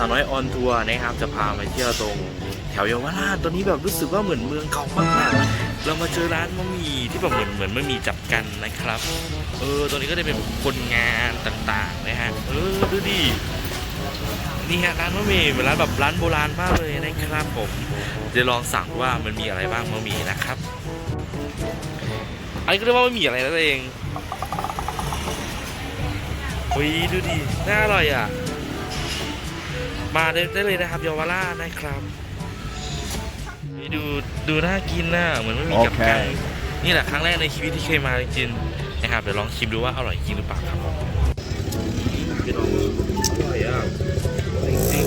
สาวน้อยออนทัวร์นะครับจะพาไปเที่ยวตรงแถวเยาวราชตอนนี้แบบรู้สึกว่าเหมือนเมืองเก่ามากๆเรามาเจอร้านมะหมี่ที่แบบเหมือนเหมือนมะหมี่จับกันนะครับเออตอนนี้ก็จะเป็นคนงานต่างๆนะฮะเออดูดินี่ฮะร้านมะหมี่เป็นร้านแบบร้านโบราณมากเลยนะครับผมจะลองสั่งว่ามันมีอะไรบ้างมะหมี่นะครับอันนี้ก็เรียกว่าบะหมี่อะไรนั่นเองอุ้ยดูดิน่าอร่อยอะ มาได้ได้เลยนะครับเยาวราชนะครับนี่ดูดูน่ากินน่ะเหมือนไม่มีกับไก่นี่แหละครั้งแรกในชีวิตที่เคยมาจริงๆนะครับเดี๋ยวลองชิมดูว่าอร่อยจริงหรือเปล่าครับผมพี่น้องอร่อยอะจริง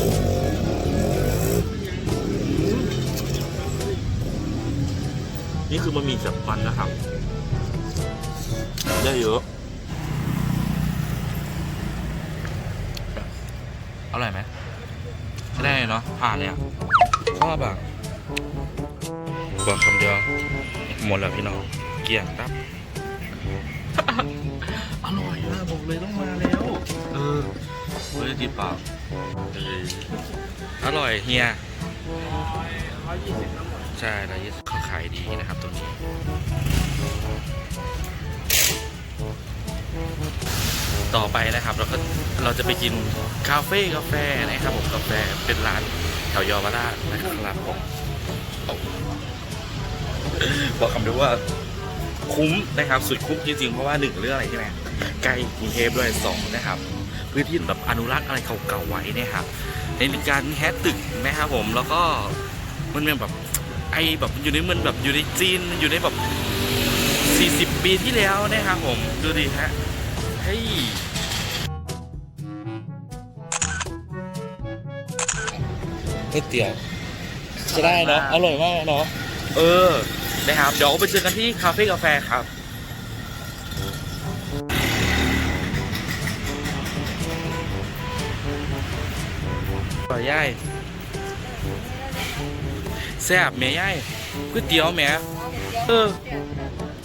ๆนี่คือมันมีจับมันนะครับ ได้เยอะอร่อยไหม ไม่ได้เนาะผ่านเลยอะชอบอะบอกคำเดียวหมดแล้วพี่น้องเกลี่ยงครับอร่อยอะบอกเลยต้องมาแล้ว เออเฮ้ยดีปากเอออร่อยเฮียใช่ร้อยยี่สิบเขาขายดีนะครับตัวนี้ ต่อไปนะครับ เราก็เราจะไปกินคาเฟ่กาแฟนะครับผมกาแฟเป็นร้านแถวเยาวราชนะครับผมบอกคำเดียวว่าคุ้มนะครับ สุดคุ้มจริงๆ เพราะว่าหนึ่งเรื่องอะไรใช่ไหมใกล้กรุงเทพด้วยสองนะครับ พื้นที่แบบอนุรักษ์อะไรเก่าๆไว้นะครับในการแฮชตึกนะครับผมแล้วก็มันเป็นแบบไอแบบอยู่ในมันแบบอยู่ในจีนอยู่ในแบบ 40 ปีที่แล้วนะครับผมดูดิฮะเฮ้ย ก๋วยเตี๋ยวจะได้เนาะอร่อยมากเนาะเออนะครับ เดี๋ยวไปเจอกันที่คาเฟ่กาแฟครับต่อย่ายแซ่บแม่ย่ายก๋วยเตี๋ยวแม่เออ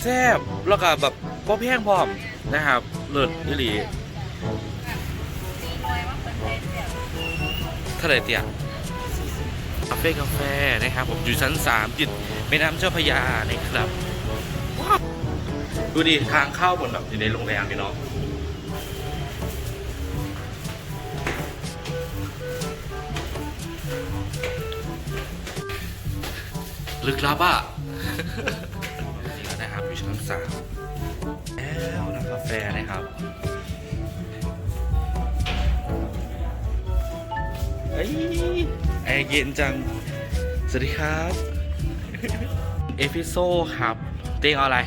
แซ่บแล้วก็แบบบ่แพงพร้อมนะครับ เลิศอีหลีเท่าไหร่เตี้ย คาเฟ่กาแฟนะครับ ผมอยู่ชั้น3ติดแม่น้ำเจ้าพระยานะครับว้าวดูดิทางเข้าเหมือนแบบอยู่ในโรงแรมพี่น้องลึกลับอะนะครับอยู่ชั้นสามแล้วร้านกาแฟนะครับเอ้ย แอร์เย็นจัง สวัสดีครับ เอฟิโซครับเต้งเอาอะไร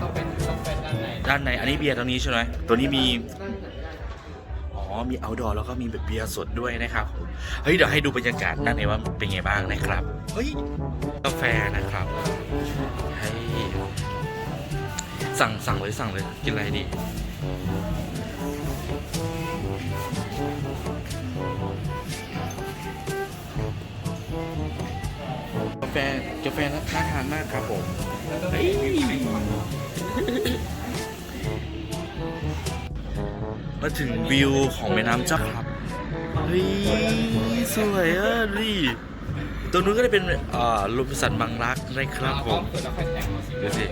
ต้องเป็นต้องเป็นด้านไหนด้านใน อันนี้เบียร์ตรงนี้ใช่ไหมตัวนี้มี อ๋อ มีเอาดอร์แล้วก็มีแบบเบียร์สดด้วยนะครับ เฮ้ย เดี๋ยวให้ดูบรรยากาศด้านในว่าเป็นไงบ้างนะครับ เฮ้ย กาแฟนะครับเฮ้ยสั่งสั่งเลยสั่งเลย กินอะไรดี แฟน่าทานมากครับผมเฮ้ยมาถึงวิวของแม่น้ำเจ้าครับเฮ้ยสวยอะดิตรงนู้นก็จะเป็นอ่าลมสันบางรักนะครับผมเปิดแล้วค่อยแต่งดูสิ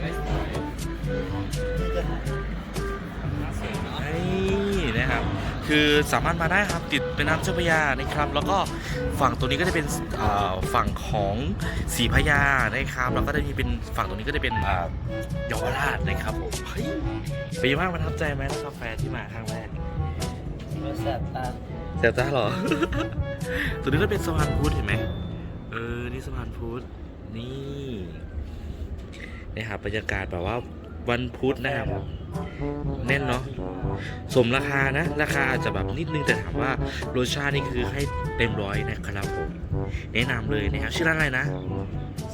นี่นะครับ คือสามารถมาได้ครับติดเป็นน้ำเจ้าพระยานะครับ แล้วก็ฝั่งตัวนี้ก็จะเป็นอ่าฝั่งของสีพระยานะครับ แล้วก็จะมีเป็นฝั่งตรงนี้ก็จะเป็นอ่าเยาวราชนะครับผมเฮ้ยเป็นยังไงบ้างประทับใจไหมแล้วกาแฟที่มาครั้งแรกแสบตาเสียตาเหรอ ตัวนี้ก็เป็นสะพานพุทธเห็นไหมเออ นี่สะพานพุทธนี่นะครับบรรยากาศแบบว่าวันพุธนะครับ แน่นเนาะสมราคานะ ราคาอาจจะแบบนิดนึงแต่ถามว่ารสชาตินี่คือให้เต็มร้อยนะครับผม แนะนำเลยนะครับชื่อร้านอะไรนะ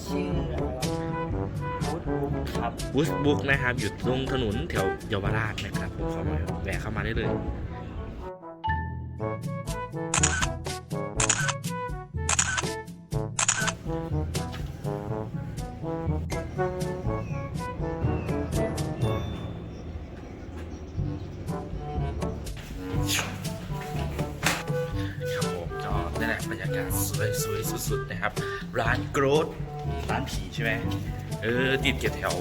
ชื่อพุทธบุ๊กครับวูสบุ๊กนะครับอยู่ตรงถนนแถวเยาวราชนะครับผมเข้ามาแวะเข้ามาได้เลย สวยสวยสุดๆนะครับ ร้านโกรธร้านผีใช่ไหมเออติดเกียวแถว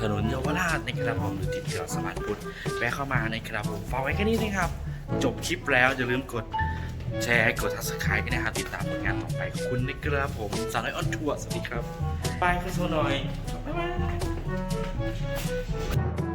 ถนนเยาวราชนะครับผมหรือติดแถวสะพานพุทธแวะเข้ามานะครับผมฝากไว้แค่นี้นะครับ จบคลิปแล้วอย่าลืมกดแชร์กด subscribe นนะครับติดตามผลงานต่อไปขอบคุณนะครับผมสาวน้อยออนทัวร์สวัสดีครับบายคุณโซน่อยบ๊ายบาย